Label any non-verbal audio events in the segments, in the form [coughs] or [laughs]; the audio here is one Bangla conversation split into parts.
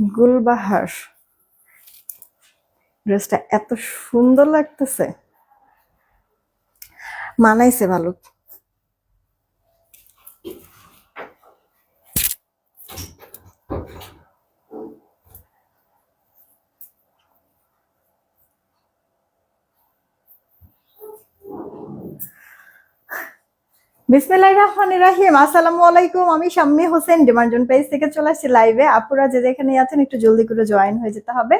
গুলবাহার। ড্রেসটা এত সুন্দর লাগতেছে। মানাইছে ভালো রহিম। আসসালামু আলাইকুম আমি হোসেন থেকে চলে লাইভে। যে আছেন, একটু জলদি করে জয়েন হয়ে যেতে হবে।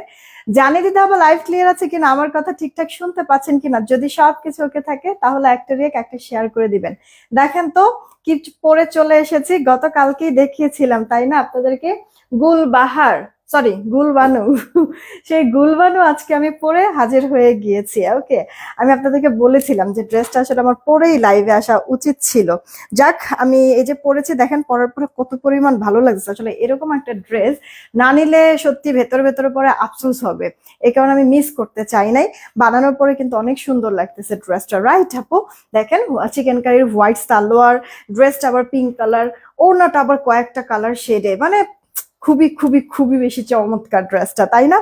জানিয়ে দিতে হবে লাইভ ক্লিয়ার আছে কিনা, আমার কথা ঠিকঠাক শুনতে পাচ্ছেন কিনা? যদি সব কিছু ওকে থাকে, তাহলে একটা একটা শেয়ার করে দিবেন। দেখেন তো, কি পরে চলে এসেছি। গতকালকেই দেখিয়েছিলাম, তাই না? আপনাদেরকে গুলবাহার সরি গুলবানু [laughs] সেই গুলবানু আজকে আমি পরে হাজির হয়ে গিয়েছি ওকে আমি আপনাদেরকে বলেছিলাম যে ড্রেসটা আসলে আমার পরেই লাইভে আসা উচিত ছিল। যাক, আমি এই যে পরেছি, দেখেন পরার পরে কত পরিমাণ ভালো লাগছে। আসলে এরকম একটা ড্রেস না নিলে সত্যি ভেতরে ভেতরে পরে আফসোস হবে। এই কারণে আমি মিস করতে চাই নাই। বানানোর পরে কিন্তু অনেক সুন্দর লাগতেছে ড্রেসটা রাইট আপু? দেখেন চিকেন কারির হোয়াইট সালোয়ার ড্রেসটা আবার পিঙ্ক কালার ওড়নাটা আবার কয়েকটা কালার শেডে মানে খুবই খুবই খুবই বেশি চমৎকার ড্রেসটা তাই না?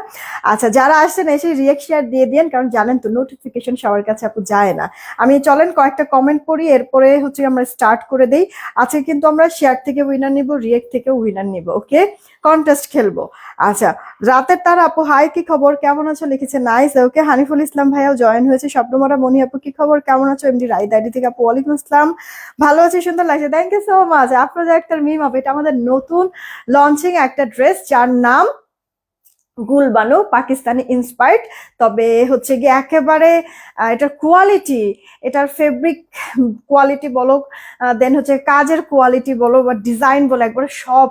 আচ্ছা যারা আসছেন এসে রিয়েক্ট শেয়ার দিয়ে দিন কারণ জানেন তো নোটিফিকেশন সবার কাছে আপু যায় না। আমি চলেন কয়েকটা কমেন্ট পড়ি, এরপরে হচ্ছে আমরা স্টার্ট করে দেই। আজকে কিন্তু আমরা শেয়ার থেকে উইনার নিব রিয়েক্ট থেকে উইনার নিব ওকে কন্টেস্ট খেলব। আচ্ছা রাতের তার আপু হাই কি খবর? কেমন আছো? লিখেছে নাইস ওকে হানিফুল ইসলাম ভাইয়াও জয়েন হয়েছে। স্বপ্নমারা মনি আপু, কি খবর? কেমন আছো? এমডি রাইদ আইডি থেকে আপু, ওয়ালাইকুম আসসালাম। ভালো আছি, সুন্দর লাগছে। থ্যাংক ইউ সো মাচ আপনাদের একটা মিম আপু এটা আমাদের নতুন লঞ্চিং একটা ড্রেস যার নাম গুলবানু, পাকিস্তানি ইন্সপায়ার্ড তবে হচ্ছে গিয়ে একেবারে এটার কোয়ালিটি এটার ফেব্রিক কোয়ালিটি বলো দেন হচ্ছে কাজের কোয়ালিটি বলো বা ডিজাইন বলো, একবারে সব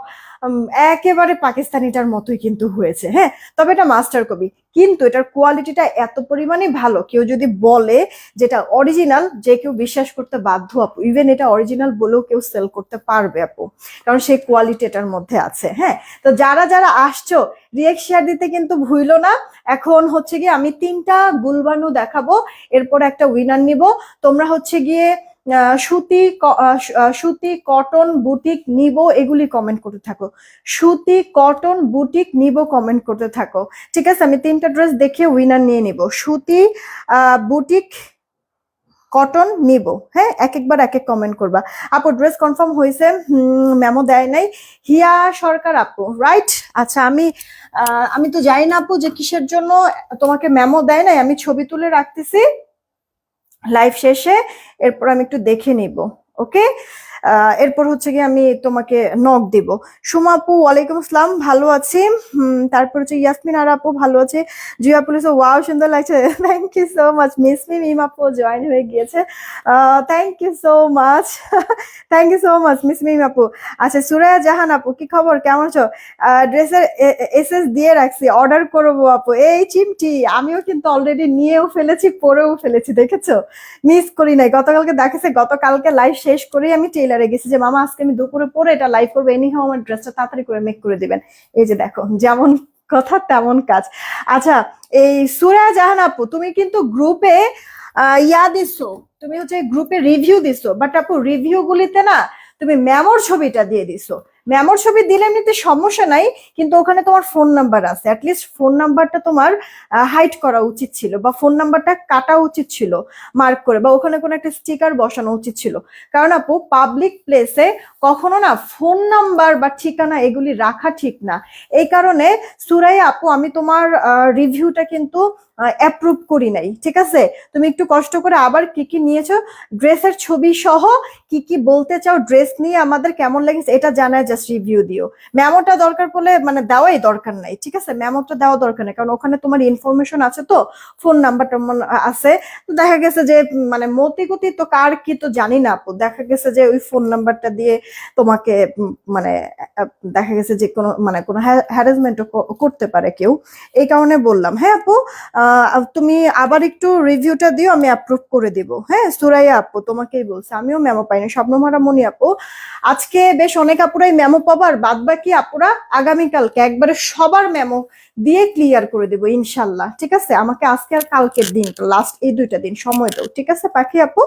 একেবারে পাকিস্তানিটার মতোই কিন্তু হয়েছে হ্যাঁ? তবে এটা মাস্টার কপি কিন্তু এটার কোয়ালিটিটা এত পরিমাণে ভালো, কেউ যদি বলে যেটা অরিজিনাল যে কেউ বিশ্বাস করতে বাধ্য আপু ইভেন এটা অরিজিনাল বলেও কেউ সেল করতে পারবে আপু, কারণ সেই কোয়ালিটি এটার মধ্যে আছে হ্যাঁ? তো যারা যারা আসছো রিয়েক্ট শেয়ার দিতে কিন্তু ভুইলো না। এখন হচ্ছে গিয়ে আমি তিনটা গুলবানু দেখাবো, এরপর একটা উইনার নিব। তোমরা হচ্ছে গিয়ে সুতি সুতি কটন বুটিক নিব এগুলি কমেন্ট করতে থাকো। সুতি কটন বুটিক নিব কমেন্ট করতে থাকো। ঠিক আছে, আমি তিনটা ড্রেস দেখে উইনার নিয়ে নিব। সুতি বুটিক, কটন নিব। হ্যাঁ এক একবার এক এক কমেন্ট করবা। আপু ড্রেস কনফার্ম হয়েছে মেমো দেয় নাই। হিয়া সরকার আপু রাইট আচ্ছা আমি আমি তো জানি না আপু যে কিসের জন্য তোমাকে মেমো দেয় নাই, আমি ছবি তুলে রাখতেছি। লাইভ শেষে এরপর আমি একটু দেখে নিব ওকে এরপর হচ্ছে কি আমি তোমাকে নক দিব। সুমা আপু, ওয়ালাইকুম আসসালাম, ভালো আছি? তারপর হচ্ছে ইয়াসমিন আর আপু ভালো আছে। জিয়া পুলিশ ওয়াও সুন্দর লাগছে। Thank you so much miss me Mim আপু জয়েন হয়ে গিয়েছে। Thank you so much thank you so much miss Mim আপু। আচ্ছা সুরায়া জাহান আপু, কি খবর? কেমন আছো? ড্রেসের এস এস দিয়ে রাখছি অর্ডার করব আপু। এই চিমটি, আমিও কিন্তু অলরেডি নিয়েও ফেলেছি, পরেও ফেলেছি, দেখেছ? মিস করি নাই। গতকালকে দেখেছে গতকালকে লাইভ শেষ করেই আমি টেইলারে গেছি যে, মামা, আজকে আমি দুপুরে পরে এটা লাইভ করব এনি হাও আমার ড্রেসটা তাড়াতাড়ি করে মেক করে দিবেন। এই যে দেখো, যেমন কথা তেমন কাজ। আচ্ছা এই সুরা জাহান আপু, তুমি কিন্তু গ্রুপে ইয়া দিছো, তুমি হচ্ছে গ্রুপে রিভিউ দিছো বাট আপু রিভিউ গুলিতে না, তুমি মেমোর ছবিটা দিয়ে দিছো। মেমোর ছবি দিলে এমনিতে সমস্যা নাই, কিন্তু ওখানে তোমার ফোন নাম্বার আছে। অ্যাটলিস্ট ফোন নাম্বারটা তোমার হাইড করা উচিত ছিল বা ফোন নাম্বারটা কাটা উচিত ছিল মার্ক করে বা ওখানে কোনো একটা স্টিকার বসানো উচিত ছিল। কারণ আপু পাবলিক প্লেসে কখনো না ফোন নাম্বার বা ঠিকানা এগুলি রাখা ঠিক না। এই কারণে সুরাই আপু, আমি তোমার রিভিউটা কিন্তু অ্যাপ্রুভ করি নাই ঠিক আছে? তুমি একটু কষ্ট করে আবার কি কি নিয়েছো? ড্রেসের ছবি সহ কি কি বলতে চাও ড্রেস নিয়ে আমাদের কেমন লেগেছে এটা জানায় জাস্ট রিভিউ দিও। মেমোটা দরকার পড়লে মানে দেওয়াই দরকার নাই ঠিক আছে? মেমোটা দেওয়া দরকার নেই কারণ ওখানে তোমার ইনফরমেশন আছে তো ফোন নাম্বার নাম্বারটা আছে। তো দেখা গেছে যে মানে মতি গতি তো কার কি তো জানি না আপু। দেখা গেছে যে ওই ফোন নাম্বারটা দিয়ে তোমাকে মানে দেখা গেছে যে কোনো মানে কোনো হ্যারাসমেন্টও করতে পারে কেউ। এই কারণে বললাম হ্যাঁ আপু? আহ, তুমি আবার একটু রিভিউটা দিও, আমি অ্যাপ্রুভ করে দিব। হ্যাঁ সুরাইয়া আপু, তোমাকেই বলছে, আমিও মেমো পাইনি স্বপ্নমারা মনি আপু। আজকে বেশ অনেক আপুরাই মেমো পাবার বাদ বাকি আপুরা আগামীকালকে একবারে সবার মেমো দিয়ে ক্লিয়ার করে দেবো, ইনশাল্লাহ, ঠিক আছে? আমাকে আজকে আর কালকের দিন লাস্ট এই দুইটা দিন, সময় দাও, ঠিক আছে, পাখি আপু?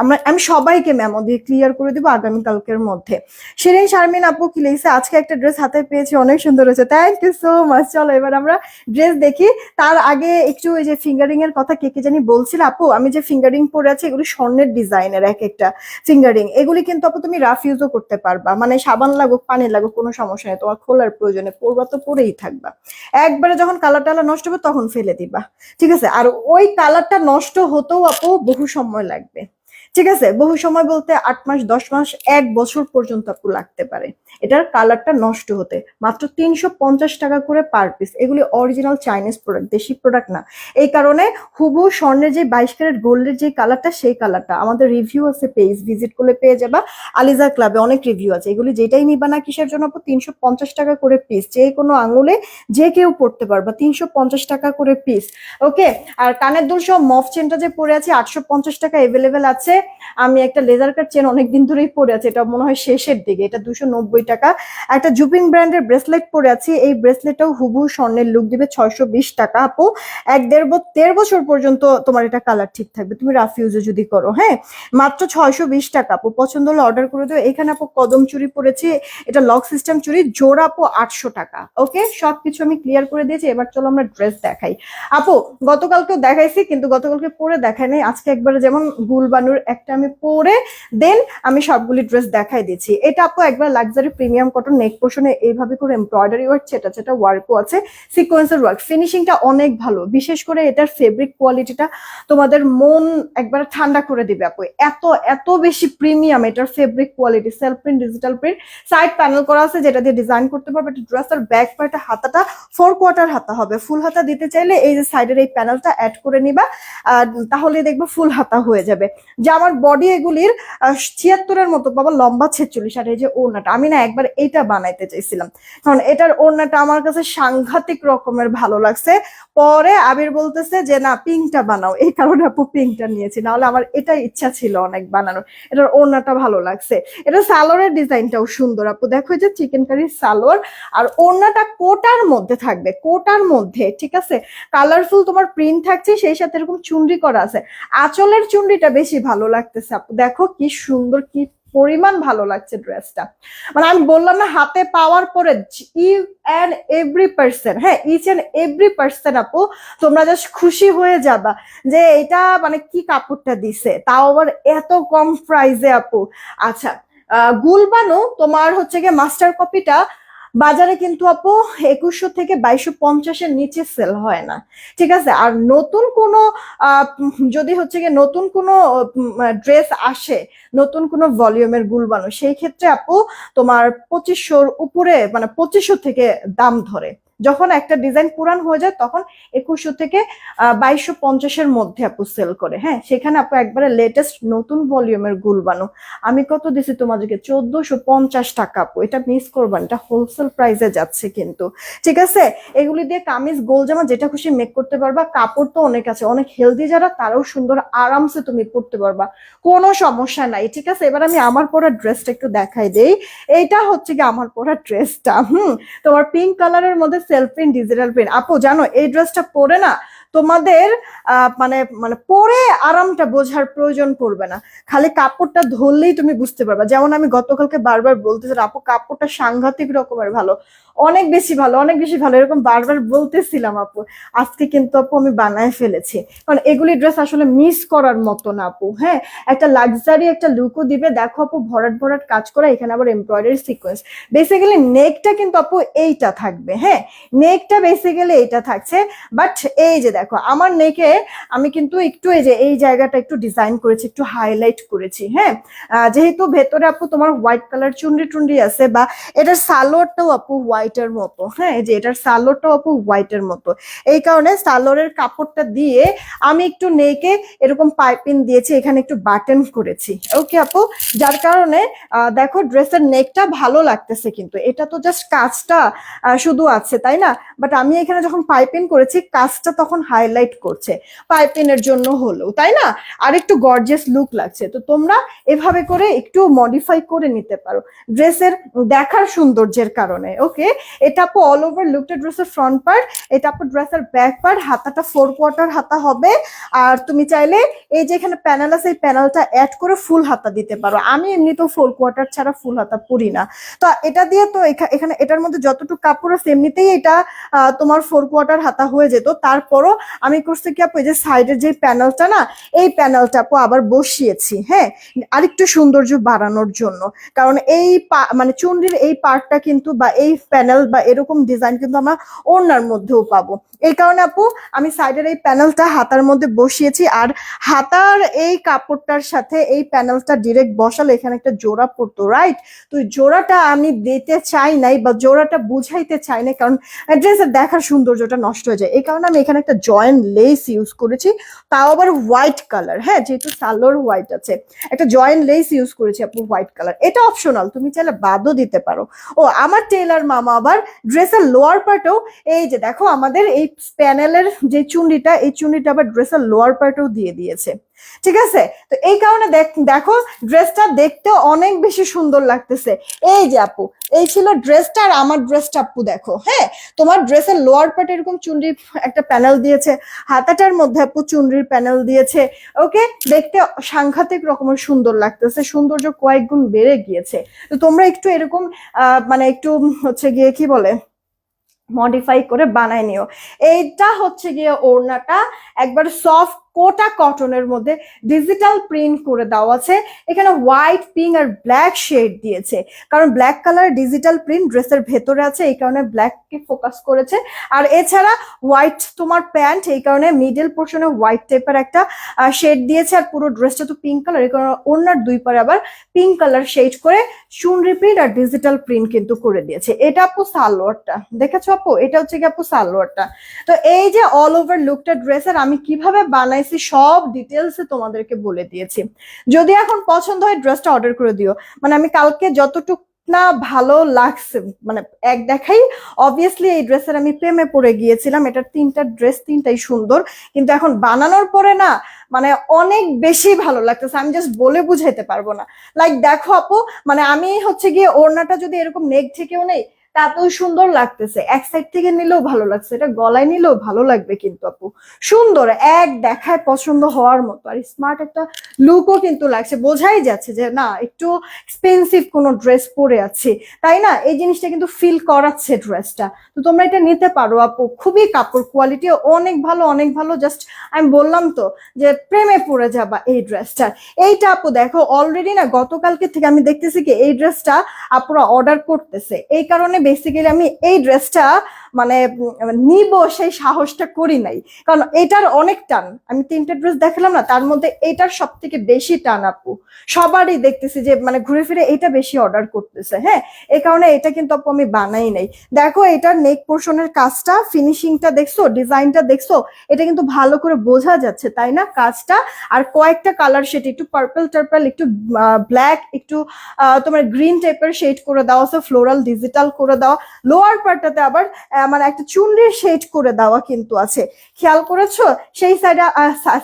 আমরা, আমি সবাইকে মেমো দিয়ে ক্লিয়ার করে দেবো আগামীকালকের মধ্যে। শিরিন, শারমিন আপু, কি লিখছে আজকে একটা ড্রেস হাতে পেয়েছি, অনেক সুন্দর হয়েছে থ্যাংক ইউ সো মাচ চলো, এবার আমরা ড্রেস দেখি, তার আগে একটু ওই যে ফিঙ্গারিং এর কথা কে কে জানি বলছিল, আপু, আমি যে ফিঙ্গারিং পরে আছি, এগুলি স্বর্ণের ডিজাইনের এক একটা ফিঙ্গারিং এগুলি কিন্তু আপু তুমি রাফ ইউজও করতে পারবা। মানে সাবান লাগুক, পানি লাগুক, কোনো সমস্যা নেই, তোমার খোলার প্রয়োজনে পরবা তো পরেই থাকবা। একবারে যখন কালার টালার নষ্ট হবে তখন ফেলে দিবা। ঠিক আছে? আর ওই কালারটা নষ্ট হতেও আপু বহু সময় লাগবে। ঠিক আছে? বহু সময় বলতে আট মাস, দশ মাস, এক বছর পর্যন্ত আপু লাগতে পারে। এটার কালারটা নষ্ট হতে। মাত্র তিনশো পঞ্চাশ টাকা করে পার পিস এগুলি অরিজিনাল চাইনিজ প্রোডাক্ট দেশি প্রোডাক্ট না। এই কারণে হুবু স্বর্ণের যে বাইশ ক্যারেট গোল্ডের যে কালারটা, সেই কালারটা। আমাদের রিভিউ আছে পেজ ভিজিট করলে পেয়ে যাবা। আলিজা ক্লাবে অনেক রিভিউ আছে। এগুলি যেটাই নিবা না কিসের জন্য আপু? তিনশো পঞ্চাশ টাকা করে পিস যে কোনো আঙুলে যে কেউ পড়তে পারবা তিনশো পঞ্চাশ টাকা করে পিস ওকে আর কানের দুল সহ মফ চেনটা যে পরে আছে, আটশো পঞ্চাশ টাকা এভেলেবেল আছে। আমি একটা লেজার কাট চেন অনেকদিন ধরেই পরে আছি, এটা মনে হয় শেষের দিকে, এটা দুশো টাকা। একটা জুপিন ব্র্যান্ডের ব্রেসলেট পরে আছি, এই ব্রেসলেটটাও হুবু স্বর্ণের লুক দিবে ছয়শো বিশ টাকা। আপু, এক দেড় বছর পর্যন্ত তোমার এটা কালার ঠিক থাকবে, তুমি রাফ ইউজও যদি করো হ্যাঁ? মাত্র ছয়শো বিশ টাকা, আপু, পছন্দ হলে অর্ডার করে দেবো এখানে আপু কদম চুরি পরেছি, এটা লক সিস্টেম চুরি, জোড়া আপু আটশো টাকা ওকে সবকিছু আমি ক্লিয়ার করে দিয়েছি, এবার চলো আমরা ড্রেস দেখাই। আপু, গতকালকেও দেখাইছি, কিন্তু গতকালকে পরে দেখাই নাই, আজকে একবারে যেমন গুলবানুর একটা আমি পরে দেন আমি সবগুলি ড্রেস দেখাই দিচ্ছি। এটা আপু একবার লাক্সারি প্রিমিয়াম কটন নেক পোর্শনে এইভাবে করে এমব্রয়ডারি ওয়ার্ক সেটা সেটা ওয়ার্কও আছে সিকোয়েন্সের ওয়ার্ক ফিনিশিংটা অনেক ভালো। বিশেষ করে এটার ফেব্রিক কোয়ালিটিটা তোমাদের মন একবারে ঠান্ডা করে দিবে আপু। এত এত বেশি প্রিমিয়াম এটার fabric quality self print digital print side panel করা আছে যেটা দিয়ে ডিজাইন করতে পারবে, এটা ড্রেসের ব্যাক পার্টে হাতাটা ফোর কোয়ার্টার হাতা হবে। ফুল হাতা দিতে চাইলে এই যে সাইডের এই প্যানেলটা অ্যাড করে নিবা তাহলে দেখবে ফুল হাতা হয়ে যাবে। জামার বডি এগুলির ছিয়াত্তরের মতো বাবা লম্বা ছেচল্লিশ, আর এই যে ওড়নাটা, আমি না একবার এইটা বানাইতে চাইছিলাম। কারণ এটার ওড়নাটা আমার কাছে সাংঘাতিক রকমের ভালো লাগছে। পরে আবির বলতেছে যে, না পিঙ্কটা বানাও। এই কারণে আপু পিঙ্কটা নিয়েছি, নাহলে আমার এটাই ইচ্ছা ছিল অনেক বানানোর। এটার ওড়নাটা ভালো লাগছে। এটা সালোয়ারের ডিজাইনটাও সুন্দর, আপু। দেখো যে চিকেন কারি সালোয়ার, আর ওড়নাটা কোটার মধ্যে থাকবে, কোটার মধ্যে, ঠিক আছে? কালারফুল তোমার প্রিন্ট থাকছে, সেই সাথে এরকম চুনরি করা আছে। আঁচলের চুনরিটা বেশি ভালো লাগতেছে। আপু, দেখো কি সুন্দর, কি পরিমাণ ভালো লাগছে ড্রেসটা মানে আমি বললাম না, হাতে পাওয়ার পরে এভরি পার্সন হ্যাঁ ইচ অ্যান্ড এভরি পার্সন আপু, তোমরা জাস্ট খুশি হয়ে যাবা যে এটা মানে কি কাপড়টা দিছে। তাও আবার এত কম প্রাইজে আপু। আচ্ছা গুলবানো তোমার হচ্ছে গিয়ে মাস্টার কপিটা বাজারে কিন্তু আপু একুশশো থেকে বাইশশো পঞ্চাশের নিচে সেল হয় না। ঠিক আছে? আর নতুন কোনো যদি হচ্ছে গিয়ে নতুন কোনো ড্রেস আসে, নতুন কোনো ভলিউমের গুলবানো, সেই ক্ষেত্রে আপু তোমার পঁচিশশোর উপরে মানে পঁচিশশো থেকে দাম ধরে। যখন একটা ডিজাইন পুরান হয়ে যায়, তখন একুশশো থেকে বাইশশো পঞ্চাশের মধ্যে আপু সেল করে। হ্যাঁ সেখানে আপু একবারে লেটেস্ট নতুন ভলিউমের গুলবানো আমি কত দিছি তোমাদেরকে? চোদ্দশো পঞ্চাশ টাকা আপু। এটা মিস করবেন এটা হোলসেল প্রাইসে যাচ্ছে কিন্তু। ঠিক আছে? এগুলি দিয়ে কামিজ গোল জামা যেটা খুশি মেক করতে পারবা। কাপড় তো অনেক আছে। অনেক হেলদি যারা, তারাও সুন্দর আরামসে তুমি পরতে পারবা। কোনো সমস্যা নাই, ঠিক আছে? এবার আমি আমার পরা ড্রেসটা একটু দেখাই দেই। এইটা হচ্ছে কি আমার পরা ড্রেসটা হুম, তোমার পিঙ্ক কালারের মধ্যে সেলফ প্রিন্ট ডিজিটাল প্রিন্ট আপু জানো এই ড্রেসটা পরে না তোমাদের মানে মানে পরে আরামটা বোঝার প্রয়োজন পড়বে না। খালি কাপড়টা ধরলেই তুমি বুঝতে পারবা। যেমন আমি গতকালকে বারবার বলতেছিলাম আপু, কাপড়টা সাংঘাতিক রকমের ভালো। অনেক বেশি ভালো, অনেক বেশি ভালো। এরকম বারবার বলতেছিলাম, আপু, আজকে কিন্তু, আপু, আমি বানায় ফেলেছি। কারণ এগুলি ড্রেস আসলে মিস করার মতো না, আপু হ্যাঁ? একটা লাক্সারি একটা লুকও দিবে। দেখো, আপু, ভরাট ভরাট কাজ করা, এখানে আবার এমব্রয়ডারি সিকোয়েন্স বেসিক্যালি নেকটা কিন্তু, আপু, এইটা থাকবে হ্যাঁ? নেকটা বেসিক্যালি এইটা থাকছে বাট এই যে দেখো আমার নেকে আমি কিন্তু একটু এই যে, এই জায়গাটা একটু ডিজাইন করেছি, একটু হাইলাইট করেছি হ্যাঁ? যেহেতু ভেতরে আপু তোমার হোয়াইট কালার চুনরি টুনরি আছে বা এটার সালোয়ারটাও আপু হোয়াইটের মতো হ্যাঁ? যে, এটার সালোয়ারটাও আপু হোয়াইটের মতো। এই কারণে সালোয়ারের কাপড়টা দিয়ে আমি একটু নেকে এরকম পাইপিং দিয়েছি, এখানে একটু বাটন করেছি ওকে আপু? যার কারণে দেখো ড্রেসের নেকটা ভালো লাগতেছে কিন্তু, এটা তো জাস্ট কাজটা শুধু আছে, তাই না? বাট আমি এখানে যখন পাইপিং করেছি, কাজটা তখন হাইলাইট করছে। পাইপিনের জন্য হলেও, তাই না? আর একটু গর্জিয়াস লুক লাগছে। তো তোমরা এভাবে করে একটু মডিফাই করে নিতে পারো। ড্রেসের দেখার সৌন্দর্যের কারণে ওকে এটা আপু অল ওভার লুকটা ড্রেসের ফ্রন্ট পার্ট এটা আপু ড্রেসের ব্যাক পার্ট হাতাটা ফোর কোয়ার্টার হাতা হবে। আর তুমি চাইলে এই যে এখানে প্যানেল আছে, এই প্যানেলটা অ্যাড করে ফুল হাতা দিতে পারো। আমি এমনিতেও ফোর কোয়ার্টার ছাড়া ফুল হাতা পরি না। তো এটা দিয়ে তো এখা- এখানে, এটার মধ্যে যতটুকু কাপড় আছে, এমনিতেই এটা তোমার ফোর কোয়ার্টার হাতা হয়ে যেত। তারপরও আমি করছি কি আপু, এই যে সাইডের যে প্যানেলটা না, এই প্যানেলটা আপু আবার বসিয়েছি হ্যাঁ? আরেকটু সৌন্দর্য বাড়ানোর জন্য। কারণ এই মানে চুন্ডির এই পার্টটা কিন্তু বা এই প্যানেল বা এরকম ডিজাইন কিন্তু আমরা ওড়নার মধ্যেও পাবো। এই কারণে আপু, আমি সাইডের এই প্যানেলটা হাতার মধ্যে বসিয়েছি, আর হাতার এই কাপড়টার সাথে এই প্যানেলটা ডিরেক্ট বসালে এখানে একটা জোড়া পড়তো রাইট তো জোড়াটা আমি দিতে চাই নাই বা জোড়াটা বুঝাইতে চাই না কারণ ড্রেসের দেখার সৌন্দর্যটা নষ্ট হয়ে যায়। এই কারণে আমি এখানে একটা জয়েন্ট লেস ইউজ করেছি, তাও আবার হোয়াইট কালার। হ্যাঁ যেহেতু সালোর হোয়াইট আছে, একটা জয়েন্ট লেস ইউজ করেছি আপনি হোয়াইট কালার। এটা অপশনাল, তুমি চাইলে বাদও দিতে পারো। ও, আমার টেলার মামা আবার ড্রেসের লোয়ার পার্টেও এই যে দেখো আমাদের এই প্যানেলের যে চুন্ডিটা, এই চুন্ডিটা আবার ড্রেসের লোয়ার পার্টেও দিয়ে দিয়েছে। ঠিক আছে? তো এই কারণে দেখো ড্রেসটা দেখতে অনেক বেশি সুন্দর লাগতেছে। এই যে আপু, এই ছিল ড্রেসটা আর আমার ড্রেসটা আপু দেখো হ্যাঁ? তোমার ড্রেসের লোয়ার পার্ট এরকম চুনরি একটা প্যানেল দিয়েছে, হাতাটার মধ্যে আপু চুনরির প্যানেল দিয়েছে ওকে দেখতে সাংঘাতিক রকমের সুন্দর লাগতেছে, সৌন্দর্য কয়েক গুণ বেড়ে গিয়েছে। তো তোমরা একটু এরকম মানে একটু হচ্ছে গিয়ে কি বলে মডিফাই করে বানায় নিও। এইটা হচ্ছে গিয়ে ওড়নাটা, একবার সফট কোটা কটনের মধ্যে ডিজিটাল প্রিন্ট করে দেওয়া আছে। এখানে হোয়াইট পিঙ্ক আর ব্ল্যাক শেড দিয়েছে। কারণ ব্ল্যাক কালার ডিজিটাল প্রিন্ট ড্রেসের ভেতরে আছে, এই কারণে ব্ল্যাককে ফোকাস করেছে। আর এছাড়া হোয়াইট তোমার প্যান্ট এই কারণে মিডল পোর্শনে হোয়াইট টাইপের একটা শেড দিয়েছে। আর পুরো ড্রেসটা তো পিঙ্ক কালার এই কারণে ওড়নার দুই পারে আবার পিঙ্ক কালার শেড করে চুনরি প্রিন্ট আর ডিজিটাল প্রিন্ট কিন্তু করে দিয়েছে। এটা আপু সালোয়ারটা, দেখেছ আপু? এটা হচ্ছে কি আপু সালোয়ারটা। তো এই যে অল ওভার লুকটা ড্রেসের আমি কীভাবে বানাইছি সব ডিটেলসে তোমাদেরকে বলে দিয়েছি। যদি এখন পছন্দ হয় ড্রেসটা অর্ডার করে দিও। মানে আমি কালকে যতটুক না ভালো লাগছে মানে এক দেখাই অবভিয়াসলি এই ড্রেসের আমি প্রেমে পড়ে গিয়েছিলাম। এটার তিনটা ড্রেস তিনটাই সুন্দর। কিন্তু এখন বানানোর পরে না মানে অনেক বেশি ভালো লাগতেছে। আমি জাস্ট বলে বুঝাইতে পারব না। লাইক দেখো আপু মানে আমি হচ্ছে গিয়ে ওড়নাটা যদি এরকম নেক থেকেও নেই তাতেও সুন্দর লাগতেছে। এক সাইড থেকে নিলেও ভালো লাগছে, এটা গলায় নিলেও ভালো লাগবে কিন্তু আপু। সুন্দর, এক দেখায় পছন্দ হওয়ার মতো। আর স্মার্ট একটা লুকও কিন্তু লাগছে। বোঝাই যাচ্ছে যে না, একটু এক্সপেন্সিভ কোনো ড্রেস পরে আছে। তাই না? এই জিনিসটা কিন্তু ফিল করাচ্ছে ড্রেসটা তো তোমরা এটা নিতে পারো আপু। খুবই কাপড় কোয়ালিটি অনেক ভালো অনেক ভালো। জাস্ট আমি বললাম তো যে প্রেমে পড়ে যাবা এই ড্রেসটার এইটা আপু দেখো অলরেডি না গতকালকে থেকে আমি দেখতেছি কি এই ড্রেসটা আপুরা অর্ডার করতেছে। এই কারণে বেসিক্যালি আমি এই ড্রেসটা মানে নিব সেই সাহসটা করি নাই। কারণ এটার অনেক টান। আমি তিনটে ড্রেস দেখালাম না, তার মধ্যে এটার সব থেকে বেশি টান আপু। সবারই দেখতেছি যে মানে ঘুরে ফিরে এটা বেশি অর্ডার করতেছে হ্যাঁ? এই কারণে এটা কিন্তু আপু আমি বানাই নাই। দেখো, এটার নেক পোর্শনের কাজটা ফিনিশিংটা দেখছ ডিজাইনটা দেখছ, এটা কিন্তু ভালো করে বোঝা যাচ্ছে, তাই না? কাজটা, আর কয়েকটা কালার শেড একটু পার্পল টার্পল, একটু ব্ল্যাক একটু তোমার গ্রিন টাইপের শেড করে দেওয়া ফ্লোরাল ডিজিটাল করে দেওয়া লোয়ার পার্টটাতে আবার আহ, মানে একটা চুনরির শেড করে দেওয়া কিন্তু আছে। খেয়াল করেছ? সেই সাইডে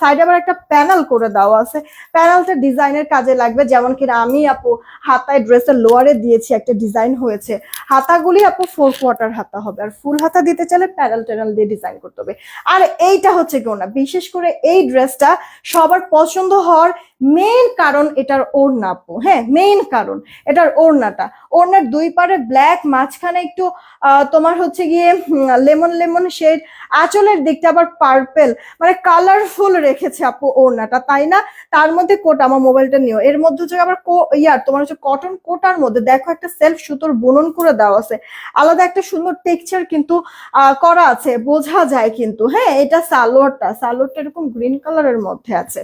সাইডে আবার একটা প্যানেল করে দেওয়া আছে। প্যানেলটা ডিজাইনের কাজে লাগবে। যেমন কিনা আমি আপু হাতায় ড্রেসের লোয়ারে দিয়েছি একটা ডিজাইন হয়েছে। হাতাগুলি আপু ফোর কোয়ার্টার হাতা হবে। আর ফুল হাতা দিতে চাইলে প্যানেল ট্যানেল দিয়ে ডিজাইন করতে হবে। আর এইটা হচ্ছে কেউ না বিশেষ করে এই ড্রেসটা সবার পছন্দ হওয়ার মেইন কারণ এটার ওড়না আপু। হ্যাঁ মেইন কারণ এটার ওড়নাটা। ওড়নার দুই পারে ব্ল্যাক মাঝখানে একটু তোমার হচ্ছে গিয়ে লেমন লেমন শেড আঁচলের দিকটা আবার পার্পেল মানে কালারফুল রেখেছে আপু ওড়নাটা, তাই না? তার মধ্যে কোট আমার মোবাইলটা নিও। এর মধ্যে হচ্ছে আবার কো- ইয়ার, তোমার হচ্ছে কটন কোটার মধ্যে দেখো একটা সেলফ সুতোর বুনন করে দেওয়া আছে। আলাদা একটা সুন্দর টেক্সচার কিন্তু করা আছে, বোঝা যায় কিন্তু হ্যাঁ? এটা সালোয়ারটা সালোয়ারটা এরকম গ্রিন কালারের মধ্যে আছে।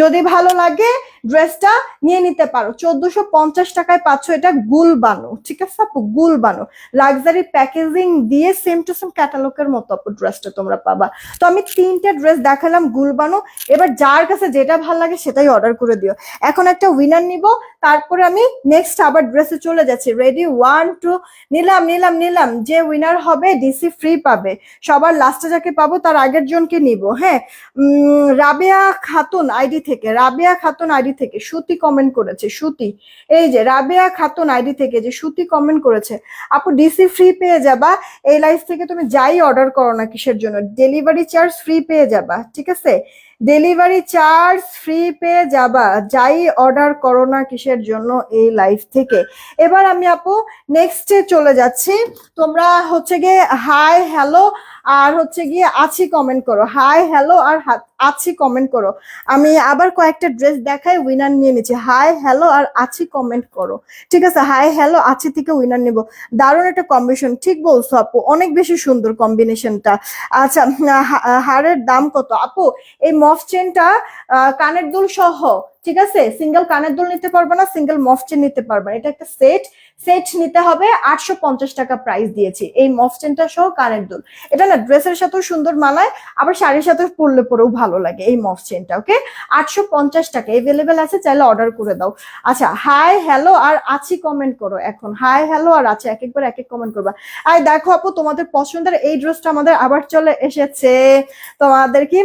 যদি ভালো লাগে ড্রেসটা নিয়ে নিতে পারো। চোদ্দশো পঞ্চাশ টাকায় পাচ্ছ এটা গুল বানু, ঠিক আছে আপু? গুল বানু। লাক্সারি প্যাকেজিং দিয়ে সেম টু সেম ক্যাটালগের মতো আপু ড্রেসটা তোমরা পাবা। তো আমি তিনটে ড্রেস দেখালাম, গুল বানু। এবার যার কাছে যেটা ভালো লাগে সেটাই অর্ডার করে দিও। এখন একটা উইনার নিব, তারপরে আমি নেক্সট আবার ড্রেসে চলে যাচ্ছি। রেডি ওয়ান টু নিলাম নিলাম নিলাম। যে উইনার হবে ডিসি ফ্রি পাবে। সবার লাস্টে যাকে পাবো, তার আগের জনকে নিব হ্যাঁ? রাবেয়া খাতুন আইডি থেকে, রাবেয়া খাতুন আইডি থেকে, সুতি কমেন্ট করেছে, সুতি। এই যে, রাবেয়া খাতুন আইডি থেকে যে সুতি কমেন্ট করেছে, আপু ডিসি ফ্রি পেয়ে যাবা, এই লাইফ থেকে তুমি যাই অর্ডার করো না কিসের জন্য? ডেলিভারি চার্জ ফ্রি পেয়ে যাবা, ঠিক আছে? ডেলিভারি চার্জ ফ্রি পেয়ে যাবা, যাই অর্ডার করো না কিসের জন্য এই লাইফ থেকে। এবার আমি আপু নেক্সটে চলে যাচ্ছি, তোমরা হচ্ছে গিয়ে হাই হ্যালো আর হচ্ছে গিয়ে আছি কমেন্ট করো। হাই হ্যালো আর আছি কমেন্ট করো। আমি আবার কয়েকটা ড্রেস দেখাই উইনার নিয়ে নিচ্ছি। হাই হ্যালো আর আছি কমেন্ট করো। ঠিক আছে? হাই হ্যালো আছি থেকে উইনার নিব। দারুণ একটা কম্বিনেশন ঠিক বলছো আপু, অনেক বেশি সুন্দর কম্বিনেশনটা আচ্ছা হারের দাম কত? আপু, এই মফ চেনটা কানের দুল সহ, ঠিক আছে? সিঙ্গেল কানের দুল নিতে পারবে না সিঙ্গেল মফ চেন নিতে পারবে এটা একটা সেট সেট নিতে হবে আটশো পঞ্চাশ টাকা প্রাইস দিয়েছি। এই মফ চেনটা সহ কানের দুল। এটা না ড্রেসের সাথেও সুন্দর মানায় আবার শাড়ির সাথে পরলে পরেও ভালো লাগে এই মফ চেনটা ওকে আটশো পঞ্চাশ টাকা। এভেলেবেল আছে, চাইলে অর্ডার করে দাও। আচ্ছা হাই হ্যালো আর আছি কমেন্ট করো এখন। হাই হ্যালো আর আছে, এক একবার এক এক কমেন্ট করবা। আর দেখো আপু, তোমাদের পছন্দের এই ড্রেসটা আমাদের আবার চলে এসেছে। তোমাদের কি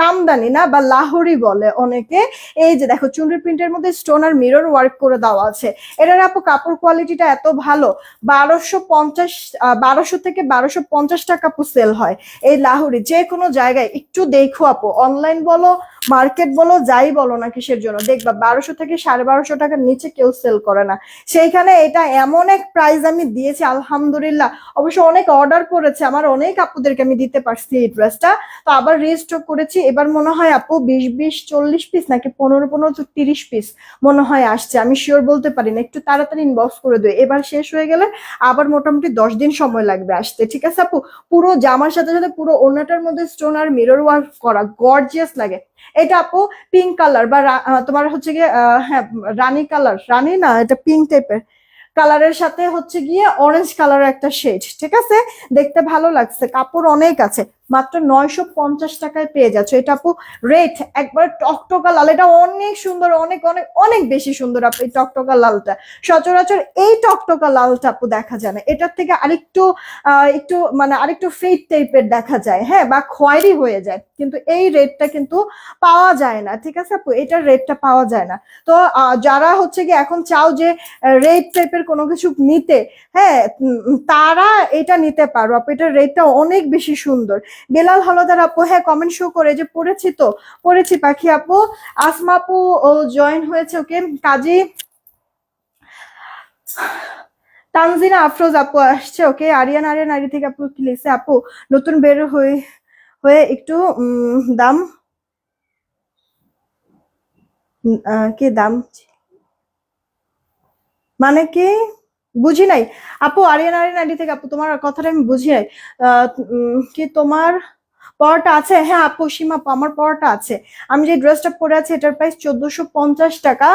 কামদানি না, বা লাহোরি বলে অনেকে। এই যে দেখো চুনরি প্রিন্টের মধ্যে স্টোন আর মিরর ওয়ার্ক করে দেওয়া আছে। এটার আপু, কাপড় কোয়ালিটিটা এত ভালো, বারোশো পঞ্চাশ বারোশো থেকে বারোশো পঞ্চাশ টাকা আপু সেল হয়। এই লাহোরি, যে কোনো জায়গায় একটু দেখো আপু অনলাইন বলো মার্কেট বলো, যাই বলো না কিসের জন্য, দেখবা বারোশো থেকে সাড়ে বারোশো টাকার নিচে কেউ সেল করে না। সেইখানে এটা এমন এক প্রাইস আমি দিয়েছি, আলহামদুলিল্লাহ। অবশ্য অনেক অর্ডার করেছে, আমার অনেক আপুদেরকে আমি দিতে পারছি এই ড্রেসটা তো আবার রিস্টক করেছি, এবার মনে হয় আপু বিশ বিশ, চল্লিশ পিস নাকি পনেরো পনেরো তো তিরিশ পিস মনে হয় আসছে, আমি শিওর বলতে পারি না, একটু তাড়াতাড়ি ইনবক্স করে দেয় এবার শেষ হয়ে গেলে আবার মোটামুটি দশ দিন সময় লাগবে আসতে, ঠিক আছে আপু? পুরো জামার সাথে সাথে পুরো ওড়নাটার মধ্যে স্টোন আর মিরর ওয়ার্ক করা গর্জিয়াস লাগে। এটা আপু পিঙ্ক কালার বা তোমার হচ্ছে গিয়ে হ্যাঁ রানী কালার রানী না, এটা পিঙ্ক টাইপের কালারের সাথে হচ্ছে গিয়ে অরেঞ্জ কালারের একটা শেড ঠিক আছে? দেখতে ভালো লাগছে, কাপড় অনেক আছে। মাত্র নয়শো পঞ্চাশ টাকায় পেয়ে যাচ্ছ। এটা আপু রেট একবার টকটকা লাল। এটা অনেক সুন্দর, অনেক অনেক অনেক বেশি সুন্দর আপু এই টকটকা লালটা। সচরাচর এই টকটকা লালটা আপু দেখা যায় না। এটার থেকে আরেকটু একটু মানে আরেকটু ফেড টাইপের দেখা যায় হ্যাঁ বা খয়েরি হয়ে যায়। কিন্তু এই রেটটা কিন্তু পাওয়া যায় না, ঠিক আছে আপু? এটার রেটটা পাওয়া যায় না। তো যারা হচ্ছে কি এখন চাও যে রেট টাইপের কোনো কিছু নিতে হ্যাঁ তারা এটা নিতে পারো আপু। এটার রেটটা অনেক বেশি সুন্দর। বেলাল হলদার আপু হ্যাঁ কমেন্ট শো করে যে পড়েছি তো পড়েছি পাখি আপু, আসমা আপু জয়েন হয়েছে ওকে কাজী তানজিনা আফরোজ আপু আসছে ওকে আরিয়ান আরিয়ান আরি থেকে আপু কি লিখছে? আপু, নতুন বের হয়ে হয়ে একটু দাম কি দাম? মানে কি? বুঝি নাই। আপু, আরিয়ান আরিয়ান আইডি থেকে আপু, তোমার কথাটা আমি বুঝি নাই। কি তোমার পরোটা আছে? হ্যাঁ আপু, সীমা আপু আমার পরোটা আছে। আমি যে ড্রেসটা পরে আছি, এটার প্রাইস চোদ্দশো পঞ্চাশ টাকা।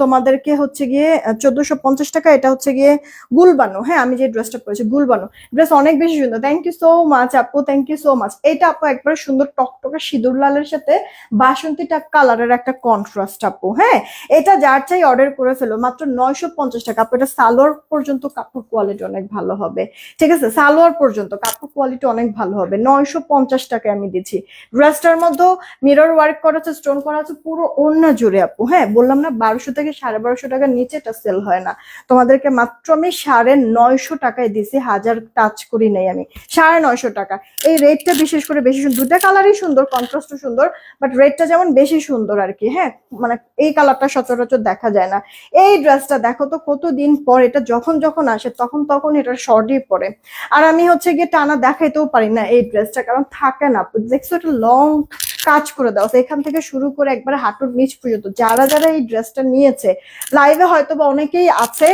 তোমাদেরকে হচ্ছে গিয়ে চোদ্দশো পঞ্চাশ টাকা, এটা হচ্ছে গিয়ে গুলবানো। হ্যাঁ আমি যে ড্রেসটা পরেছি, গুলবানো। ড্রেস অনেক বেশি সুন্দর। থ্যাংক ইউ সো মাচ আপু থ্যাংক ইউ সো মাচ এটা, আপু, একবার সুন্দর টকটকে সিঁদুর লালের সাথে বাসন্তী টাক কালারের একটা কন্ট্রাস্ট আপু হ্যাঁ? এটা যার চাই অর্ডার করে ফেলো। মাত্র নয়শো পঞ্চাশ টাকা। আপু, এটা সালোয়ার পর্যন্ত কাপড় কোয়ালিটি অনেক ভালো হবে। ঠিক আছে? সালোয়ার পর্যন্ত কাপড় কোয়ালিটি অনেক ভালো হবে। নয়শো পঞ্চাশ টাকায় আমি দিচ্ছি। ড্রেসটার মধ্যে মিরর ওয়ার্ক করা আছে স্টোন করা আছে, পুরো অন্য জুড়ে, আপু হ্যাঁ? বললাম না, বারোশো থেকে সাড়ে বারোশো টাকার নিচে এটা সেল হয় না। তোমাদেরকে মাত্র আমি সাড়ে নয়শো টাকায় দিছি হাজার টাচ করি নাই আমি। সাড়ে নয়শো টাকা। এই রেটটা বিশেষ করে বেশি সুন্দর দুটা কালারই সুন্দর কন্ট্রাস্টও সুন্দর বাট রেটটা যেমন বেশি সুন্দর আর কি হ্যাঁ? মানে এই কালারটা সচরাচর দেখা যায় না। এই ড্রেসটা দেখো তো কতদিন পর, এটা যখন যখন আসে, তখন তখন এটা শর্টই পরে। আর আমি হচ্ছে গিয়ে টানা দেখাইতেও পারি না এই ড্রেসটা কারণ থাকে না। দেখছ এটা লং কাজ করে দাও। তো এখান থেকে শুরু করে একবার হাঁটুর নিচ পর্যন্ত। যারা যারা এই ড্রেসটা নিয়েছে লাইভে হয়তো বা অনেকেই আছে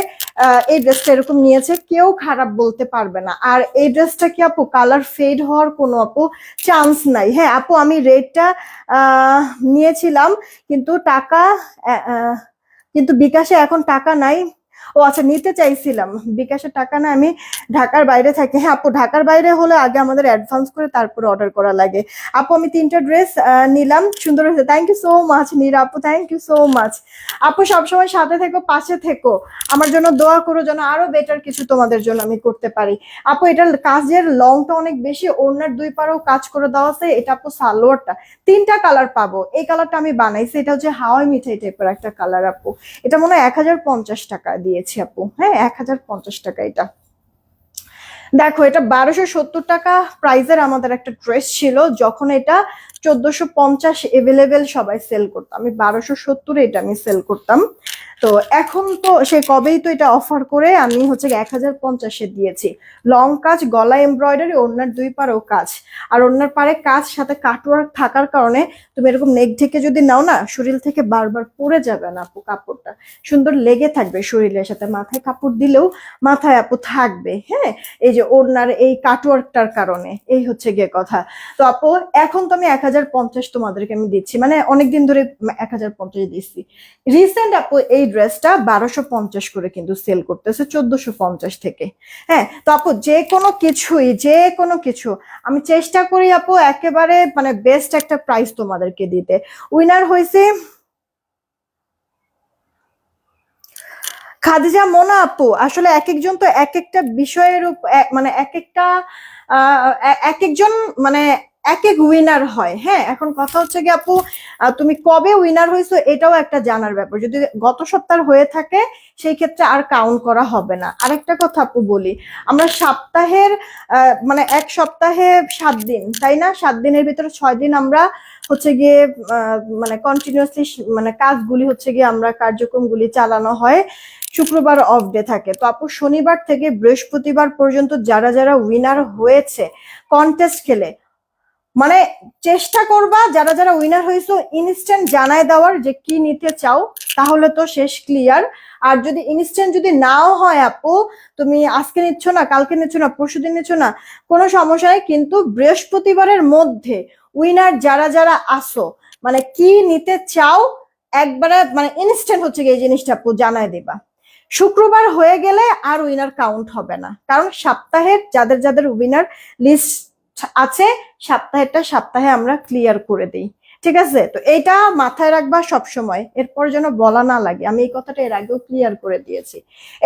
এই ড্রেসটা এরকম নিয়েছে, কেউ খারাপ বলতে পারবে না। আর এই ড্রেসটা কি আপু কালার ফেড হওয়ার কোনো আপু চান্স নাই। হ্যাঁ আপু, আমি রেটটা নিয়েছিলাম, কিন্তু টাকা কিন্তু বিকাশে এখন টাকা নাই। ও আচ্ছা নিতে চাইছিলাম। বিকাশের টাকা না, আমি ঢাকার বাইরে থাকি। হ্যাঁ আপু, ঢাকার বাইরে হলে আগে আমাদের অ্যাডভান্স করে তারপরে অর্ডার করা লাগে। আপু, আমি তিনটা ড্রেস নিলাম। সুন্দর হয়েছে। Thank you so much Nira আপু থ্যাংক ইউ সো মাচ আপু, সবসময় সাথে থেকো, পাশে থেকো। আমার জন্য দোয়া করো যেন আরও বেটার কিছু তোমাদের জন্য আমি করতে পারি। আপু এটার কাজের লংটা অনেক বেশি। ওড়নার দুই পারেও কাজ করে দেওয়া আছে। এটা আপু, সালোয়ারটা। তিনটা কালার পাবো। এই কালারটা আমি বানাইছি। এটা হচ্ছে হাওয়াই মিঠাই টাইপের একটা কালার আপু। এটা মনে হয় এক হাজার পঞ্চাশ টাকা আপু। হ্যাঁ এক হাজার পঞ্চাশ টাকা এটা। দেখো, এটা বারোশো সত্তর টাকা প্রাইজের আমাদের একটা ড্রেস ছিল, যখন এটা চোদ্দশো পঞ্চাশ সবাই সেল করতাম আমি বারোশো সত্তরে এটা আমি সেল করতাম। তো এখন তো সে কবেই তো এটা অফার করে, আমি হচ্ছে এক হাজার পঞ্চাশে দিয়েছি। লং কাজ, গলা এমব্রয়ডারি ওড়নার দুই পারেও কাজ। আর ওড়নার পারে কাজ, সাথে কাটওয়ার্ক থাকার কারণে তুমি এরকম নেক ঢেকে যদি নাও না, শরীর থেকে বারবার পরে যাবে না আপু কাপড়টা। সুন্দর লেগে থাকবে শরীরের সাথে। মাথায় কাপড় দিলেও মাথায় আপু থাকবে হ্যাঁ? এই যে ওড়নার এই কাটওয়ার্কটার কারণে, এই হচ্ছে গিয়ে কথা। তো আপু, এখন তো আমি এক হাজার পঞ্চাশ তোমাদেরকে আমি দিচ্ছি। মানে অনেকদিন ধরে এক হাজার পঞ্চাশ দিচ্ছি। রিসেন্ট আপু, এই ড্রেসটা বারোশো পঞ্চাশ করে কিন্তু সেল করতেছে চোদ্দশো পঞ্চাশ থেকে। হ্যাঁ তো আপু যে কোনো কিছুই, যে কোনো কিছু, আমি চেষ্টা করি আপু একেবারে মানে বেস্ট একটা প্রাইস তোমাদেরকে দিতে। উইনার হয়েছে খাদিজা মোনা আপু, আসলে এক একজন তো এক একটা বিষয়ের মানে এক একটা এক একজন মানে এক এক উইনার হয়। হ্যাঁ এখন কথা হচ্ছে কি আপু তুমি কবে উইনার হয়েছো এটাও একটা জানার ব্যাপার। যদি গত সপ্তাহ হয়ে থাকে, সেই ক্ষেত্রে আর কাউন্ট করা হবে না। আরেকটা কথা আপু বলি, আমরা সপ্তাহের মানে এক সপ্তাহে সাত দিন, তাই না? সাত দিনের ভিতরে ছয় দিন আমরা হচ্ছে গিয়ে মানে কন্টিনিউয়াসলি মানে কাজগুলি হচ্ছে গিয়ে আমরা কার্যক্রমগুলি চালানো হয়, শুক্রবার অফ ডে থাকে। তো আপু শনিবার থেকে বৃহস্পতিবার পর্যন্ত যারা যারা উইনার হয়েছে কন্টেস্ট খেলে মানে চেষ্টা করবা, যারা যারা উইনার হয়েছো ইনস্ট্যান্ট জানায় দেওয়ার যে কি নিতে চাও, তাহলে তো শেষ ক্লিয়ার আর যদি ইনস্ট্যান্ট যদি নাও হয় আপু, তুমি আজকে নিচ্ছ না, কালকে নিচ্ছ না, পরশুদিন নিচ্ছ না, কোনো সমস্যা নেই, কিন্তু বৃহস্পতিবারের মধ্যে উইনার যারা যারা আসো মানে কি নিতে চাও, একবারে মানে ইনস্ট্যান্ট হচ্ছে এই জিনিসটা আপু জানায় দেবা। শুক্রবার হয়ে গেলে আর উইনার কাউন্ট হবে না, কারণ সপ্তাহের যাদের যাদের উইনার লিস্ট আছে সপ্তাহেরটা সপ্তাহে আমরা ক্লিয়ার করে দিই। ঠিক আছে? তো এটা মাথায় রাখবা সব সময় এরপর যেন বলা না লাগে। আমি এই কথাটা এর আগেও ক্লিয়ার করে দিয়েছি।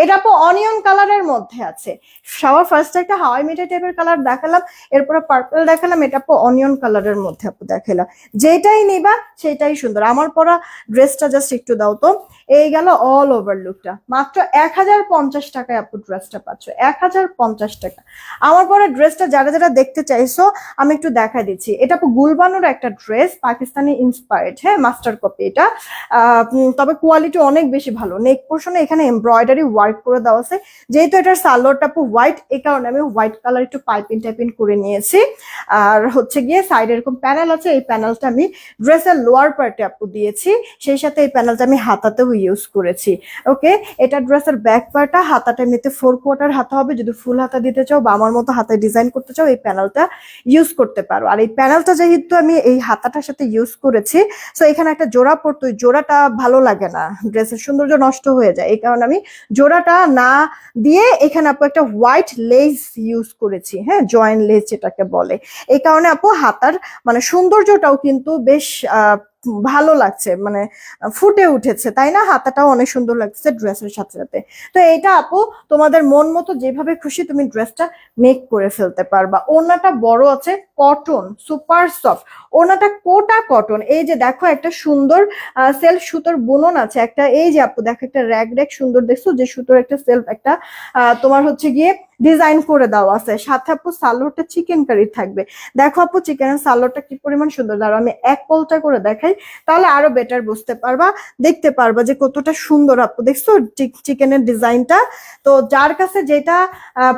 এটা আপু অনিয়ন কালারের মধ্যে আছে। সবার ফার্স্ট একটা হাওয়াই মিঠাই টাইপের কালার দেখালাম, এরপরে পার্পল দেখালাম, এটা আপু অনিয়ন কালারের মধ্যে আপু দেখালাম। যেটাই নিবা, সেটাই সুন্দর। আমার পরা ড্রেসটা জাস্ট একটু দাও তো। এই গেল অল ওভার লুকটা মাত্র এক হাজার পঞ্চাশ টাকায় আপু ড্রেসটা পাচ্ছ। এক হাজার পঞ্চাশ টাকা। আমার পরে ড্রেসটা যারা যারা দেখতে চাইছো, আমি একটু দেখা দিচ্ছি। এটা আপু গুলবানুর একটা ড্রেস পাকিস্তানি ইন্সপায়ার্ড হ্যাঁ মাস্টার কপি এটা। তবে কোয়ালিটি অনেক বেশি ভালো। নেক পোর্শনে এখানে এমব্রয়ডারি ওয়ার্ক করে দেওয়া আছে। যেহেতু এটার সালোয়ারটা আপু হোয়াইট এই কারণে আমি হোয়াইট কালার একটু পাইপিং টাইপিং করে নিয়েছি। আর হচ্ছে গিয়ে সাইড এরকম প্যানেল আছে, এই প্যানেলটা আমি ড্রেসের লোয়ার পার্টে আপু দিয়েছি। সেই সাথে এই প্যানেলটা আমি হাতাতেও ইউজ করেছি। ওকে এটা ড্রেসের ব্যাক পার্টটা হাতাটা এমনিতে ফোর কোয়ার্টার হাতা হবে। যদি ফুল হাতা দিতে চাও বা আমার মতো হাতায় ডিজাইন করতে চাও, এই প্যানেলটা ইউজ করতে পারো। আর এই প্যানেলটা যেহেতু আমি এই হাতাটার সাথে ইউজ করেছি। সো এখানে একটা জোড়া পড়তো জোড়াটা ভালো লাগে না। ড্রেসের সৌন্দর্য নষ্ট হয়ে যায়। এই কারণে আমি জোড়াটা না দিয়ে এখানে আপু একটা হোয়াইট লেস ইউজ করেছি। হ্যাঁ জয়েন্ট লেস যেটাকে বলে। এই কারণে আপু হাতার মানে সৌন্দর্যটাও কিন্তু বেশ আহ, ভালো লাগছে মানে ফুটে উঠেছে, তাই না? হাতাটাও অনেক সুন্দর লাগছে ড্রেসের সাথে সাথে। তো এইটা আপু, তোমাদের মন মতো যেভাবে খুশি তুমি ড্রেসটা মেক করে ফেলতে পারবা। ওনাটা বড় আছে কটন সুপার সফট ওনাটা কোটা কটন এই যে দেখো একটা সুন্দর সেলফ সুতোর বুনন আছে। একটা, এই যে আপু, দেখো একটা র্যাক র্যাক সুন্দর দেখছ? যে সুতোর একটা সেলফ একটা তোমার হচ্ছে গিয়ে ডিজাইন করে দেওয়া আছে। সাথে আপু সালোয়ারটা চিকেন কারি থাকবে। দেখো আপু চিকেনের সালোয়ারটা কি পরিমাণ সুন্দর। দাঁড়াও, আমি এক পলটা করে দেখাই। তাহলে আরও বেটার বুঝতে পারবা, দেখতে পারবা যে কতটা সুন্দর আপু। দেখছ চিকেনের ডিজাইনটা? তো যার কাছে যেটা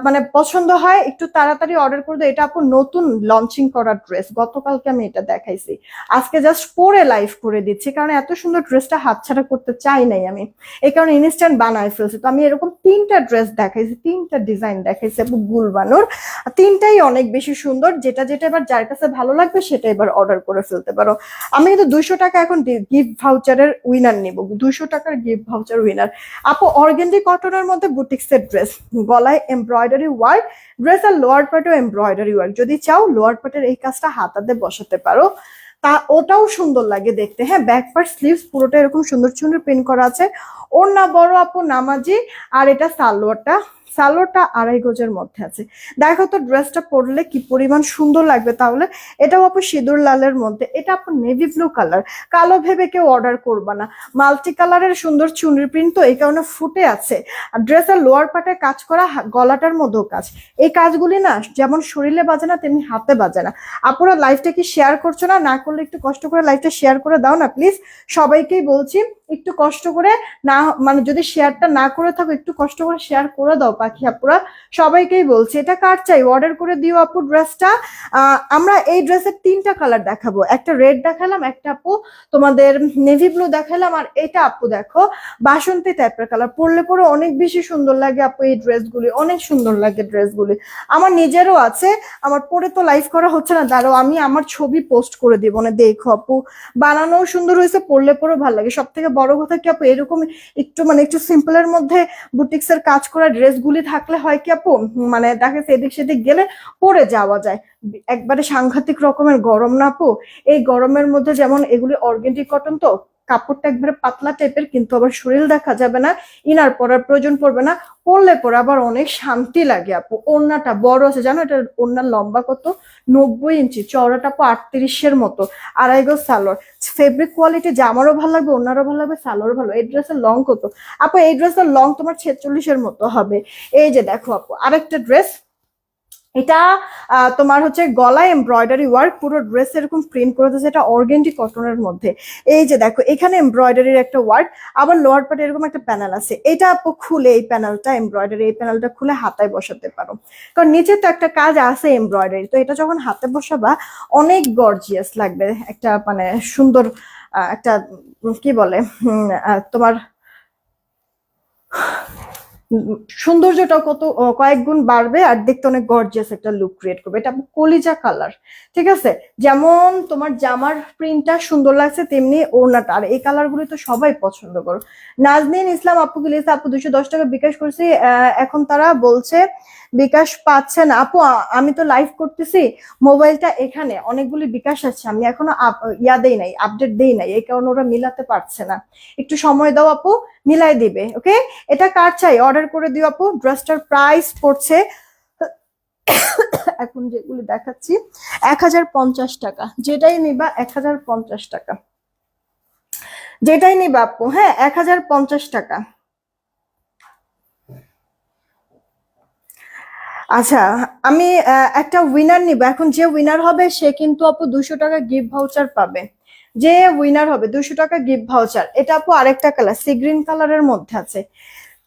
মানে পছন্দ হয়, একটু তাড়াতাড়ি অর্ডার করে দাও। এটা আপু নতুন লঞ্চিং করা ড্রেস গতকালকে আমি এটা দেখাইছি। আজকে জাস্ট পরে লাইভ করে দিচ্ছি, কারণ এত সুন্দর ড্রেসটা হাতছাড়া করতে চাই নাই আমি। এই কারণে ইনস্ট্যান্ট বানায় ফেলছি। তো আমি এরকম তিনটা ড্রেস দেখাইছি, তিনটা ডিজাইন দেখাইছে আপু গুলবানুর। তিনটাই অনেক বেশি সুন্দর, যেটা যেটা এবার যার কাছে ভালো লাগবে সেটা এবার অর্ডার করে ফেলতে পারো। আমি কিন্তু দুইশো টাকা এখন গিফট ভাউচারের উইনার নিব। দুশো টাকার গিফট ভাউচার উইনার আপু অর্গেন্ডি কটনের মধ্যে বুটিক্সের ড্রেস গলায় এমব্রয়ডারি ওয়ার্ক ড্রেস আর লোয়ার পার্টেও এমব্রয়ডারি ওয়ার্ক যদি চাও লোয়ার পার্টের এই কাজটা হাতাতে বসাতে পারো। তা ওটাও সুন্দর লাগে দেখতে। হ্যাঁ ব্যাক পার্ট স্লিভস পুরোটা এরকম সুন্দর সুন্দর প্রিন্ট করা আছে। ওর না বড় আপু নামাজি, আর এটা সালোয়ারটা। সালোয়ারটা আড়াই গজের মধ্যে আছে। দেখো তো ড্রেসটা পরলে কি পরিমাণ সুন্দর লাগবে তাহলে? এটাও আপু সিঁদুর লালের মধ্যে। এটা আপু নেভি ব্লু কালার কালো ভেবে কেউ অর্ডার করবা না। মাল্টি কালারের সুন্দর চুনরি প্রিন্ট তো এই কারণে ফুটে আছে। আর ড্রেসের লোয়ার পার্টে কাজ করা গলাটার মধ্যেও কাজ। এই কাজগুলি না, যেমন শরীরে বাজে না, তেমনি হাতে বাজে না। আপুরা লাইফটা কি শেয়ার করছ না? না করলে একটু কষ্ট করে লাইফটা শেয়ার করে দাও না প্লিজ সবাইকেই বলছি, একটু কষ্ট করে না মানে যদি শেয়ারটা না করে থাকো, একটু কষ্ট করে শেয়ার করে দাও পাখি আপুরা সবাইকেই বলছি, এটা কার চাই? অর্ডার করে দিও আপু ড্রেসটা আমরা এই ড্রেসের তিনটা কালার দেখাবো। একটা রেড দেখালাম, একটা আপু তোমাদের নেভি ব্লু দেখালাম, আর এটা আপু দেখো, বাসন্তী টাইপের কালার পরলে পরে অনেক বেশি সুন্দর লাগে আপু এই ড্রেসগুলি অনেক সুন্দর লাগে ড্রেসগুলি আমার নিজেরও আছে, আমার পরে তো লাইভ করা হচ্ছে না। দাঁড়ো আমি আমার ছবি পোস্ট করে দিব না দেখো আপু। বানানো সুন্দর হয়েছে, পরলে পরেও ভালো লাগে। সব থেকে বড় কথা কি আপু, এরকম একটু মানে একটু সিম্পলের মধ্যে বুটিক্স এর কাজ করা ড্রেসগুলি থাকলে হয় কি আপু? মানে দেখে সেদিক সেদিক গেলে পড়ে যাওয়া যায়। একবারে সাংঘাতিক রকমের গরম না আপু? এই গরমের মধ্যে যেমন এগুলি অর্গেন্টিক কটন তো কাপড়টা একবারে পাতলা টাইপের কিন্তু আবার শরীর দেখা যাবে না, ইনার পরার প্রয়োজন পড়বে না, পরলে পরে আবার অনেক শান্তি লাগে আপু। ওড়নাটা বড় আছে, জানো এটা ওড়নার লম্বা কত? নব্বই ইঞ্চি, চওড়াটা আপু আটত্রিশের মতো, আড়াই গজ সালোয়ার। ফেব্রিক কোয়ালিটি জামারও ভালো লাগবে ওনারও ভালো লাগবে, সালোয়ারও ভালো এই ড্রেসের লং কত? আপু, এই ড্রেসের লং তোমার ছেচল্লিশের মতো হবে। এই যে দেখো আপু, আরেকটা ড্রেস এটা তোমার হচ্ছে গলায় এমব্রয়ডারি ওয়ার্ক পুরো ড্রেস এরকম প্রিন্ট করে দিয়েছে এটা অর্গেন্টি কটনের মধ্যে। এই যে দেখো, এখানে এমব্রয়ডারির একটা ওয়ার্ক আবার লোয়ার পার্টে এরকম একটা প্যানেল আছে। এটা আপু খুলে এই প্যানেলটা এমব্রয়ডারি এই প্যানেলটা খুলে হাতায় বসাতে পারো। কারণ নিচে তো একটা কাজ আছে এমব্রয়ডারি তো এটা যখন হাতে বসাবা, অনেক গর্জিয়াস লাগবে। একটা মানে সুন্দর একটা কি বলে তোমার সৌন্দর্যটাও কত কয়েক গুণ বাড়বে আর দেখতে অনেক গর্জিয়াস একটা লুক ক্রিয়েট করবে। এটা কলিজা কালার ঠিক আছে? যেমন তোমার জামার প্রিন্টটা সুন্দর লাগছে, তেমনি ওড়নাটা। আর এই কালার গুলি তো সবাই পছন্দ করো। নাজনীন ইসলাম, আপু গিলেছে আপু দুশো দশ টাকা বিকাশ করছি এখন তারা বলছে, বিকাশ পাচ্ছে না। আপু আমি তো লাইভ করতেছি, মোবাইলটা এখানে, অনেকগুলি বিকাশ আছে। আমি এখনও ইয়া দেই নাই আপডেট দেই নাই, এই কারণে ওরা মিলাতে পারছে না। একটু সময় দাও, আপু। মিলাই দিবে, ওকে? এটা কার চাই? অর্ডার করে দিও আপু। ড্রেসটার প্রাইস পড়ছে [coughs] এখন যেগুলি দেখাচ্ছি, এক হাজার পঞ্চাশ টাকা। যেটাই নিবা এক হাজার পঞ্চাশ টাকা। যেটাই নিবা আপু হ্যাঁ এক হাজার পঞ্চাশ টাকা। আচ্ছা আমি একটা উইনার নিব। এখন যে উইনার হবে সে কিন্তু আপু দুশো টাকা গিফট ভাউচার পাবে। যে উইনার হবে দুশো টাকা গিফট ভাউচার এটা আপু আরেকটা কালার সি গ্রিন কালারের মধ্যে আছে।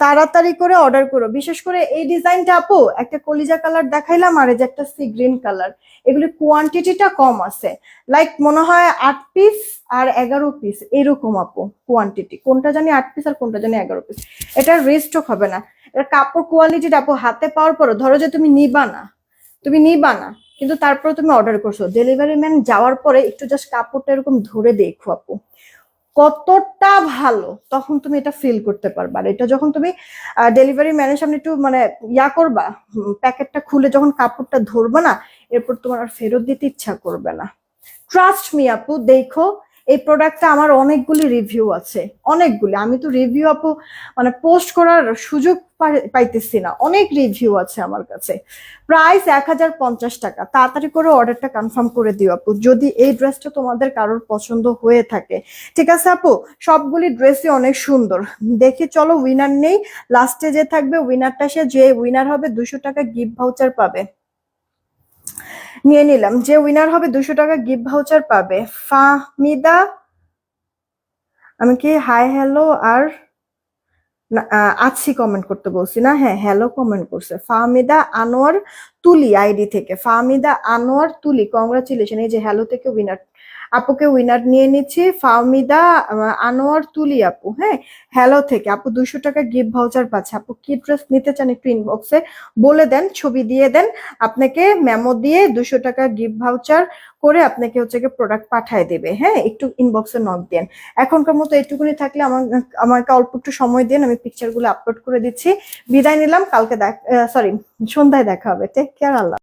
তাড়াতাড়ি করে অর্ডার করো। বিশেষ করে এই ডিজাইনটা আপু, একটা কলিজা কালার দেখাইলাম আর যে একটা সি গ্রিন কালার এগুলি কোয়ান্টিটিটা কম আছে। লাইক মনে হয় আট পিস আর এগারো পিস এরকম আপু কোয়ান্টিটি কোনটা জানি আট পিস আর কোনটা জানি এগারো পিস এটা রেস্টক হবে না। এটা কাপড় কোয়ালিটিটা আপু হাতে পাওয়ার পরে ধরো যে তুমি নিবা না। তুমি নিবা না, কিন্তু তারপরে তুমি অর্ডার করছ। ডেলিভারি ম্যান যাওয়ার পরে একটু জাস্ট কাপড়টা এরকম ধরে দেখো আপু। কতটা ভালো তখন তুমি এটা ফিল করতে পারবা। এটা যখন তুমি ডেলিভারি ম্যানের সামনে একটু মানে ইয়া করবা প্যাকেটটা খুলে যখন কাপড়টা ধরবা না, এরপর তোমার আর ফেরত দিতে ইচ্ছা করবে না। ট্রাস্ট মি আপু, দেখো এই প্রোডাক্টটা আমার অনেকগুলি রিভিউ আছে, অনেকগুলি। আমি তো রিভিউ আপু মানে পোস্ট করার সুযোগ পাই- পাইতেছি না। অনেক রিভিউ আছে আমার কাছে। প্রাইস এক হাজার পঞ্চাশ টাকা। তাড়াতাড়ি করে অর্ডারটা কনফার্ম করে দিও আপু। যদি এই ড্রেসটা তোমাদের কারোর পছন্দ হয়ে থাকে। ঠিক আছে আপু? সবগুলি ড্রেসই অনেক সুন্দর। দেখি, চলো উইনার নেই। লাস্টে যে থাকবে উইনারটা সে যে উইনার হবে, দুশো টাকা গিফট ভাউচার পাবে। নিয়ে নিলাম। যে উইনার হবে দুশো টাকা গিফট ভাউচার পাবে ফাহমিদা, আমি কি হাই হ্যালো আর আছি কমেন্ট করতে বলছি না? হ্যাঁ হ্যালো কমেন্ট করছে। ফাহমিদা আনোয়ার তুলি আইডি থেকে। ফাহমিদা আনোয়ার তুলি কংগ্রাচুলেশন এই যে হ্যালো থেকে উইনার আপুকে উইনার নিয়ে নিচ্ছি, ফাহমিদা আনোয়ার, তুলি আপু হ্যাঁ? হ্যালো থেকে। আপু দুশো টাকা গিফট ভাউচার পাচ্ছে। আপু কি ড্রেস নিতে চান একটু ইনবক্সে বলে দেন, ছবি দিয়ে দেন। আপনাকে মেমো দিয়ে দুশো টাকা গিফট ভাউচার করে আপনাকে হচ্ছে গিয়ে প্রোডাক্ট পাঠায় দেবে হ্যাঁ? একটু ইনবক্সে নক দেন। এখনকার মতো এটুকুনি থাকলে আমার, আমাকে অল্প একটু সময় দিন, আমি পিকচারগুলো আপলোড করে দিচ্ছি। বিদায় নিলাম। কালকে দেখ সরি সন্ধ্যায় দেখা হবে। টেক কেয়ার আল্লাহ